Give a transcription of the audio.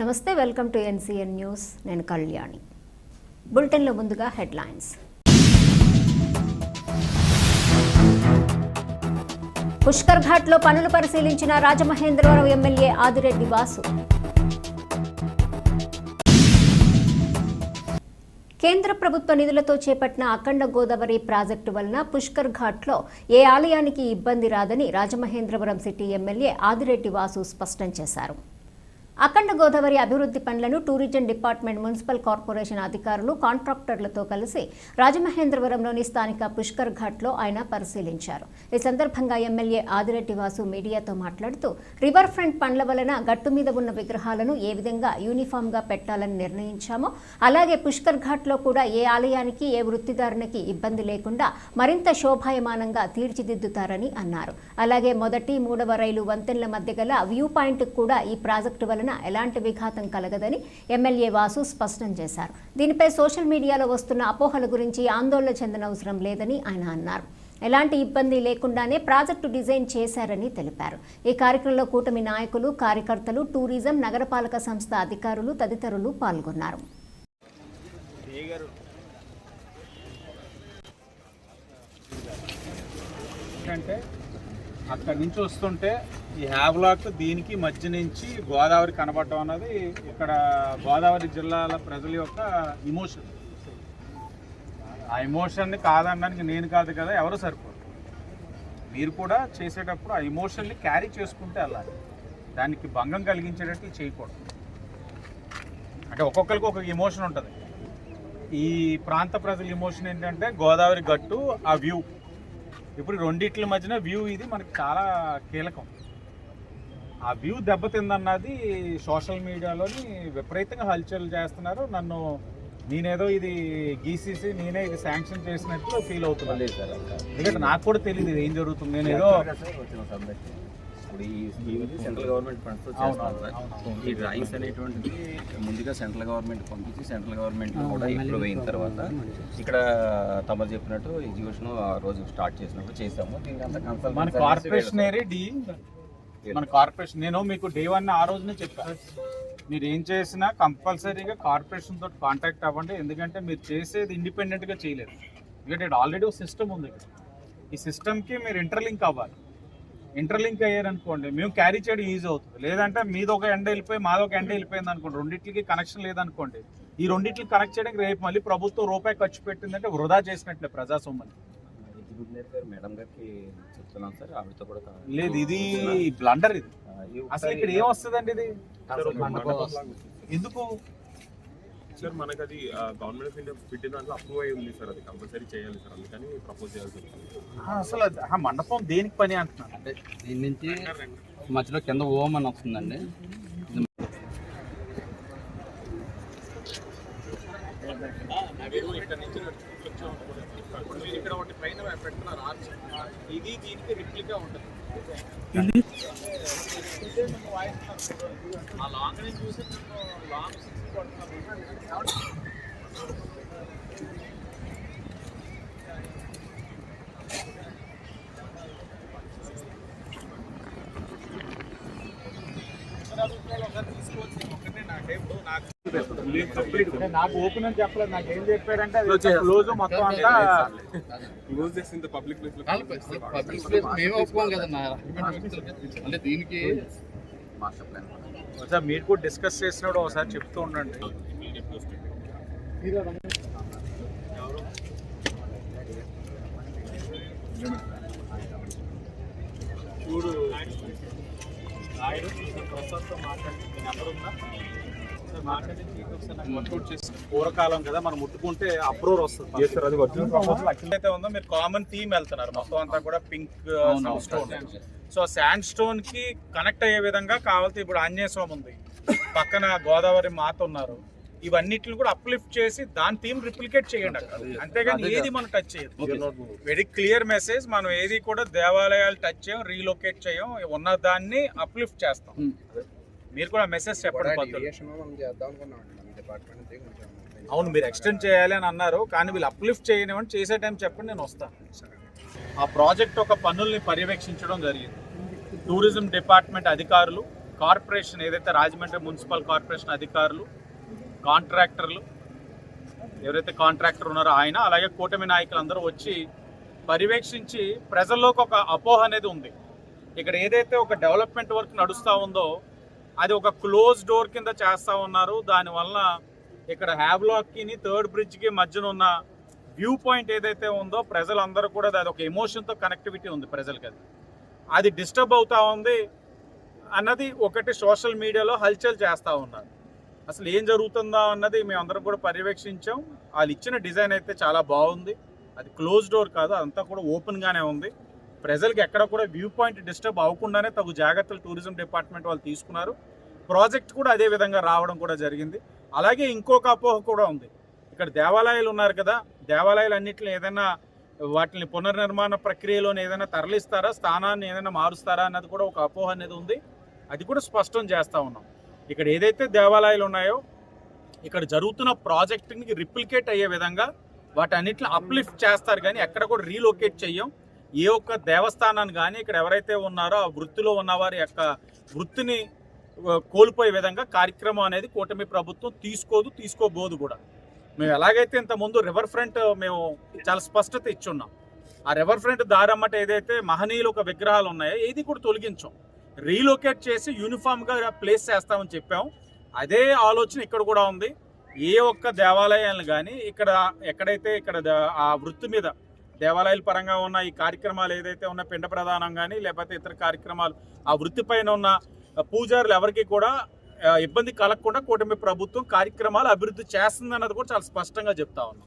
నమస్తే welcome to NCN news. నేను కళ్యాణి. బులెటిన్లో ముందుగా హెడ్లైన్స్. పుష్కర్ ఘాట్లో పనులు పరిశీలించిన రాజమహేంద్రవరం ఎమ్మెల్యే ఆదిరెడ్డి వాసు. కేంద్ర ప్రభుత్వ నిధులతో చేపట్టిన అఖండ గోదావరి ప్రాజెక్టు వలన పుష్కర్ ఘాట్లో ఏ ఆలయానికి ఇబ్బంది రాదని రాజమహేంద్రవరం సిటీ ఎమ్మెల్యే ఆదిరెడ్డి వాసు స్పష్టం చేశారు. అఖండ గోదావరి అభివృద్ధి పనులను టూరిజం డిపార్ట్మెంట్ మున్సిపల్ కార్పొరేషన్ అధికారులు కాంట్రాక్టర్లతో కలిసి రాజమహేంద్రవరంలోని స్థానిక పుష్కర్ ఘాట్లో ఆయన పరిశీలించారు. ఈ సందర్భంగా ఎమ్మెల్యే ఆదిరెడ్డి వాసు మీడియాతో మాట్లాడుతూ రివర్ ఫ్రంట్ పనుల వలన గట్టు మీద ఉన్న విగ్రహాలను ఏ విధంగా యూనిఫామ్గా పెట్టాలని నిర్ణయించామో అలాగే పుష్కర్ ఘాట్లో కూడా ఏ ఆలయానికి ఏ వృత్తిదారునికి ఇబ్బంది లేకుండా మరింత శోభాయమానంగా తీర్చిదిద్దుతారని అన్నారు. అలాగే మొదటి మూడవ రైలు వంతెనల మధ్య గల వ్యూ పాయింట్ కూడా ఈ ప్రాజెక్టు వలన ఎలాంటి విఘాతం కలగదని ఎమ్మెల్యే వాసు స్పష్టం చేశారు. దీనిపై సోషల్ మీడియాలో వస్తున్న అపోహల గురించి ఆందోళన చెందనవసరం లేదని ఆయన అన్నారు. ఎలాంటి ఇబ్బంది లేకుండానే ప్రాజెక్టు డిజైన్ చేశారని తెలిపారు. ఈ కార్యక్రమంలో కూటమి నాయకులు కార్యకర్తలు టూరిజం నగరపాలక సంస్థ అధికారులు తదితరులు పాల్గొన్నారు. అక్కడి నుంచి వస్తుంటే ఈ హ్యావ్లాక్ దీనికి మధ్య నుంచి గోదావరి కనబడటం అన్నది ఇక్కడ గోదావరి జిల్లాల ప్రజల యొక్క ఇమోషన్. ఆ ఎమోషన్ని కాదనడానికి నేను కాదు కదా ఎవరు సరిపోరు. మీరు కూడా చేసేటప్పుడు ఆ ఎమోషన్ని క్యారీ చేసుకుంటే వెళ్ళాలి. దానికి భంగం కలిగించేటట్లు చేయకూడదు. అంటే ఒక్కొక్కరికి ఒక ఎమోషన్ ఉంటుంది. ఈ ప్రాంత ప్రజల ఎమోషన్ ఏంటంటే గోదావరి గట్టు ఆ వ్యూ. ఇప్పుడు రెండిట్ల మధ్యన వ్యూ ఇది మనకి చాలా కీలకం. ఆ వ్యూ దెబ్బతిందన్నది సోషల్ మీడియాలోని విపరీతంగా హల్చల్ చేస్తున్నారు. నన్ను నేనేదో ఇది గీసీసీ నేనే ఇది శాంక్షన్ చేసినట్లు ఫీల్ అవుతున్నాను ఎందుకంటే నాకు కూడా తెలియదు ఇది ఏం జరుగుతుంది. నేను ఏదో ఇప్పుడు ఈ స్కీమ్ సెంట్రల్ గవర్నమెంట్ ఫండ్స్. అవును. ఈ రైస్ అనేటువంటిది ముందుగా సెంట్రల్ గవర్నమెంట్ పంపించి సెంట్రల్ గవర్నమెంట్ కూడా ఇంప్రూవ్ అయిన తర్వాత ఇక్కడ తమరు చెప్పినట్టు ఎగ్జిబిషన్ ఆ రోజు స్టార్ట్ చేసినప్పుడు చేసాము దీనికి అంతా మన కన్సల్టెన్సీ కార్పొరేషన్ మన కార్పొరేషన్. నేను మీకు డే వన్ ఆ రోజునే చెప్పాను మీరు ఏం చేసినా కంపల్సరీగా కార్పొరేషన్ తోటి కాంటాక్ట్ అవ్వండి. ఎందుకంటే మీరు చేసేది ఇండిపెండెంట్గా చేయలేదు. ఎందుకంటే ఆల్రెడీ ఒక సిస్టమ్ ఉంది ఇక్కడ. ఈ సిస్టమ్కి మీరు ఇంటర్లింక్ అవ్వాలి. ఇంటర్లింక్ అయ్యారనుకోండి మేము క్యారీ చేయడం ఈజీ అవుతుంది. లేదంటే మీది ఒక ఎండ వెళ్ళిపోయి మాది ఒక ఎండ వెళ్ళిపోయింది అనుకోండి రెండింటికి కనెక్షన్ లేదనుకోండి ఈ రెండింటికి కనెక్ట్ చేయడానికి రేపు మళ్ళీ ప్రభుత్వం రూపాయి ఖర్చు పెట్టిందంటే వృధా చేసినట్లే ప్రజాసొమ్మని గారు మేడం గారికి చెప్తున్నాం సార్ ఆవిడతో కూడా లేదు ఇది బ్లండర్ ఇది. అసలు ఇక్కడ ఏం వస్తుందండి ఇది? మండపం. ఎందుకు? సార్ మనకి అది గవర్నమెంట్ ఆఫ్ ఇండియా పెట్టిన దాంట్లో అప్రూవ్ అయి ఉంది సార్ అది కంపల్సరీ చేయాలి సార్ అందుకని ప్రపోజ్ చేయాల్సి వచ్చింది. అసలు అది- ఆ మండపం దేనికి పని అంటున్నాను అంటే దీని నుంచి మధ్యలో కింద ఓం అని వస్తుందండి. ఇక్కడ ఒకటి పైన పెడుతున్నారు ఆర్చ్ ఇది దీనికి రిప్లికా ఉంటుంది ఆ లాంగ్ నుంచి చూసి లాంగ్ నాకు ఓపెన్ అని చెప్పలేదు నాకు ఏం చెప్పారంటే క్లోజ్ మొత్తం అంతా క్లోజ్ చేసింది పబ్లిక్ ప్లేస్లో పబ్లిక్ ప్లేస్ మేము ఒప్పుకోం కదన్నా అంటే దీనికి మాస్టర్ ప్లాన్ మీరు కూడా డిస్కస్ చేసినప్పుడు ఒకసారి చెప్తూ ఉండండి. చూడు నాయుడు ప్రసాద్తో మాట్లాడి నెంబర్ ఉందా? పూర్వకాలం కదా మనం ముట్టుకుంటే అప్రూవర్ వస్తుంది సార్ అది వర్కింగ్ అయితే ఉందో మీరు కామన్ థీమ్ వెళ్తున్నారు. మొత్తం అంతా కూడా పింక్ స్టోన్ సో శాండ్ స్టోన్కి కనెక్ట్ అయ్యే విధంగా కావాల్సి ఇప్పుడు ఆంజనేయ స్వామి ఉంది. పక్కన గోదావరి మాత ఉన్నారు. ఇవన్నిటిని కూడా అప్లిఫ్ట్ చేసి దాని థీమ్ రిప్లికేట్ చేయండి అక్కడ. అంతేగాని ఏది మనం టచ్ చేయదు. వెరీ క్లియర్ మెసేజ్ మనం ఏది కూడా దేవాలయాలు టచ్ చేయం రీలొకేట్ చేయం ఉన్న దాన్ని అప్లిఫ్ట్ చేస్తాం మీరు కూడా మెసేజ్ చెప్పండి. అవును మీరు ఎక్స్టెండ్ చేయాలి అని అన్నారు కానీ వీళ్ళు అప్లిఫ్ట్ చేయనివ్వండి చేసే టైం చెప్పండి నేను వస్తాను ఆ ప్రాజెక్ట్ ఒక పనుల్ని పర్యవేక్షించడం జరిగింది. టూరిజం డిపార్ట్మెంట్ అధికారులు కార్పొరేషన్ ఏదైతే రాజమండ్రి మున్సిపల్ కార్పొరేషన్ అధికారులు కాంట్రాక్టర్లు ఎవరైతే కాంట్రాక్టర్ ఉన్నారో ఆయన అలాగే కూటమి నాయకులందరూ వచ్చి పర్యవేక్షించి ప్రజల్లోకి ఒక అపోహ అనేది ఉంది. ఇక్కడ ఏదైతే ఒక డెవలప్మెంట్ వర్క్ నడుస్తూ ఉందో అది ఒక క్లోజ్ డోర్ కింద చేస్తూ ఉన్నారు. దానివల్ల ఇక్కడ హ్యావ్లాక్కిని థర్డ్ బ్రిడ్జ్కి మధ్యన ఉన్న వ్యూ పాయింట్ ఏదైతే ఉందో ప్రజలందరూ కూడా అది ఒక ఎమోషన్తో కనెక్టివిటీ ఉంది ప్రజలకి అది. అది డిస్టర్బ్ అవుతూ ఉంది అన్నది ఒకటి సోషల్ మీడియాలో హల్చల్ చేస్తూ ఉన్నారు. అసలు ఏం జరుగుతుందా అన్నది మేమందరం కూడా పర్యవేక్షించాం. వాళ్ళు ఇచ్చిన డిజైన్ అయితే చాలా బాగుంది. అది క్లోజ్ డోర్ కాదు అదంతా కూడా ఓపెన్గానే ఉంది. ప్రజలకి ఎక్కడ కూడా వ్యూ పాయింట్ డిస్టర్బ్ అవ్వకుండానే తగు జాగ్రత్తలు టూరిజం డిపార్ట్మెంట్ వాళ్ళు తీసుకున్నారు. ప్రాజెక్ట్ కూడా అదే విధంగా రావడం కూడా జరిగింది. అలాగే ఇంకొక అపోహ కూడా ఉంది. ఇక్కడ దేవాలయాలు ఉన్నారు కదా దేవాలయాలు అన్నింటిని ఏదైనా వాటిని పునర్నిర్మాణ ప్రక్రియలోనే ఏదైనా తరలిస్తారా స్థానాన్ని ఏదైనా మారుస్తారా అన్నది కూడా ఒక అపోహ అనేది ఉంది. అది కూడా స్పష్టం చేస్తూ ఉన్నాం. ఇక్కడ ఏదైతే దేవాలయాలు ఉన్నాయో ఇక్కడ జరుగుతున్న ప్రాజెక్ట్ని రిప్లికేట్ అయ్యే విధంగా వాటన్నిటిని అప్లిఫ్ట్ చేస్తారు కానీ ఎక్కడ కూడా రీలొకేట్ చెయ్యం. ఏ ఒక్క దేవస్థానాన్ని కానీ ఇక్కడ ఎవరైతే ఉన్నారో ఆ వృత్తిలో ఉన్నవారి యొక్క వృత్తిని కోల్పోయే విధంగా కార్యక్రమం అనేది కూటమి ప్రభుత్వం తీసుకోదు తీసుకోబోదు కూడా. మేము ఎలాగైతే ఇంత ముందు రివర్ ఫ్రంట్ మేము చాలా స్పష్టత ఇచ్చున్నాం. ఆ రివర్ ఫ్రంట్ దారమ్మట ఏదైతే మహనీయులు ఒక విగ్రహాలు ఉన్నాయో ఏది కూడా తొలగించాం. రీలొకేట్ చేసి యూనిఫామ్గా ప్లేస్ చేస్తామని చెప్పాం. అదే ఆలోచన ఇక్కడ కూడా ఉంది. ఏ ఒక్క దేవాలయాలను కానీ ఇక్కడ ఎక్కడైతే ఇక్కడ ద- ఆ వృత్తి మీద దేవాలయాల పరంగా ఉన్న ఈ కార్యక్రమాలు ఏదైతే ఉన్న పిండ ప్రధానం కానీ లేకపోతే ఇతర కార్యక్రమాలు ఆ వృత్తి పైన ఉన్న పూజారులు ఎవరికి కూడా ఇబ్బంది కలగకుండా కూటమి ప్రభుత్వం కార్యక్రమాలు అభివృద్ధి చేస్తుందన్నది కూడా చాలా స్పష్టంగా చెప్తా ఉన్నాం.